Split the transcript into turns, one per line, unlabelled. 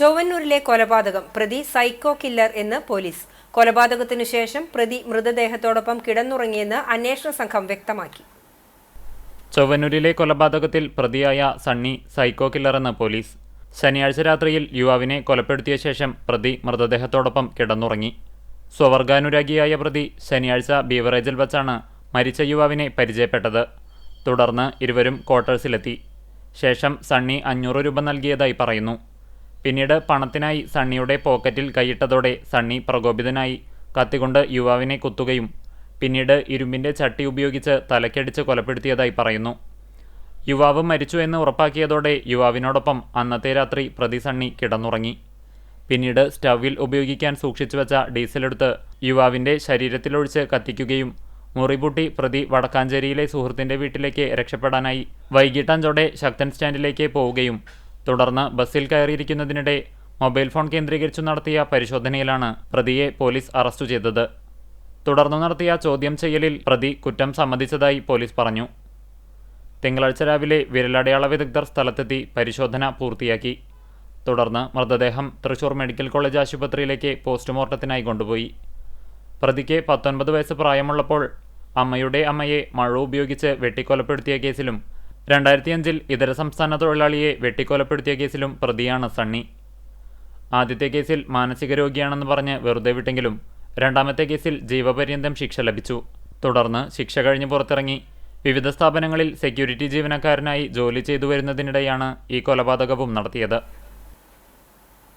ചൊവ്വന്നൂരിലെ കൊലപാതകം പ്രതി psycho killer എന്ന് പോലീസ്. കൊലപാതകത്തിനു ശേഷം പ്രതി മൃതദേഹത്തോടൊപ്പം കിടന്നുറങ്ങിയെന്ന് അന്വേഷണ സംഘം വ്യക്തമാക്കി.
ചൊവ്വന്നൂരിലെ കൊലപാതകത്തിൽ പ്രതിയായ സണ്ണി സൈക്കോ കില്ലർ എന്ന് പോലീസ്. ശനിയാഴ്ച രാത്രിയിൽ യുവാവിനെ കൊലപ്പെടുത്തിയ ശേഷം പ്രതി മൃതദേഹത്തോടൊപ്പം കിടന്നുറങ്ങി. സ്വവർഗാനുരാഗിയായ പ്രതി ശനിയാഴ്ച ബീവറേജിൽ വച്ചാണ് മരിച്ച യുവാവിനെ പരിചയപ്പെട്ടത്. തുടർന്ന് ഇരുവരും ക്വാർട്ടേഴ്സിലെത്തി. ശേഷം സണ്ണി അഞ്ഞൂറ് രൂപ നൽകിയതായി പറയുന്നു. പിന്നീട് പണത്തിനായി സണ്ണിയുടെ പോക്കറ്റിൽ കൈയിട്ടതോടെ സണ്ണി പ്രകോപിതനായി. കത്തിക്കൊണ്ട് യുവാവിനെ കുത്തുകയും പിന്നീട് ഇരുമ്പിന്റെ ചട്ടി ഉപയോഗിച്ച് തലക്കടിച്ച് കൊലപ്പെടുത്തിയതായി പറയുന്നു. യുവാവ് മരിച്ചു എന്ന് ഉറപ്പാക്കിയതോടെ യുവാവിനോടൊപ്പം അന്നത്തെ രാത്രി പ്രതി സണ്ണി കിടന്നുറങ്ങി. പിന്നീട് സ്റ്റവിൽ ഉപയോഗിക്കാൻ സൂക്ഷിച്ചു വെച്ച ഡീസലെടുത്ത് യുവാവിന്റെ ശരീരത്തിലൊഴിച്ച് കത്തിക്കുകയും മുറിപൂട്ടി പ്രതി വടക്കാഞ്ചേരിയിലെ സുഹൃത്തിന്റെ വീട്ടിലേക്ക് രക്ഷപ്പെടാനായി വൈകിട്ടഞ്ചോടെ ശക്തൻ സ്റ്റാൻഡിലേക്ക് പോവുകയും തുടർന്ന് ബസ്സിൽ കയറിയിരിക്കുന്നതിനിടെ മൊബൈൽ ഫോൺ കേന്ദ്രീകരിച്ചു നടത്തിയ പരിശോധനയിലാണ് പ്രതിയെ പോലീസ് അറസ്റ്റ് ചെയ്തത്. തുടർന്നു നടത്തിയ ചോദ്യം ചെയ്യലിൽ പ്രതി കുറ്റം സമ്മതിച്ചതായി പോലീസ് പറഞ്ഞു. തിങ്കളാഴ്ച രാവിലെ വിരലടയാള വിദഗ്ധർ സ്ഥലത്തെത്തി പരിശോധന പൂർത്തിയാക്കി. തുടർന്ന് മൃതദേഹം തൃശൂർ മെഡിക്കൽ കോളേജ് ആശുപത്രിയിലേക്ക് പോസ്റ്റ്മോർട്ടത്തിനായി കൊണ്ടുപോയി. പ്രതിക്ക് പത്തൊൻപത് വയസ്സ് പ്രായമുള്ളപ്പോൾ അമ്മയുടെ അമ്മയെ മഴ ഉപയോഗിച്ച് വെട്ടിക്കൊലപ്പെടുത്തിയ കേസിലും രണ്ടായിരത്തിയഞ്ചിൽ ഇതര സംസ്ഥാന തൊഴിലാളിയെ വെട്ടിക്കൊലപ്പെടുത്തിയ കേസിലും പ്രതിയാണ് സണ്ണി. ആദ്യത്തെ കേസിൽ മാനസിക രോഗിയാണെന്ന് പറഞ്ഞ് വെറുതെ വിട്ടെങ്കിലും രണ്ടാമത്തെ കേസിൽ ജീവപര്യന്തം ശിക്ഷ ലഭിച്ചു. തുടർന്ന് ശിക്ഷ കഴിഞ്ഞ് പുറത്തിറങ്ങി. വിവിധ സ്ഥാപനങ്ങളിൽ സെക്യൂരിറ്റി ജീവനക്കാരനായി ജോലി ചെയ്തു വരുന്നതിനിടെയാണ് ഈ കൊലപാതകവും നടത്തിയത്.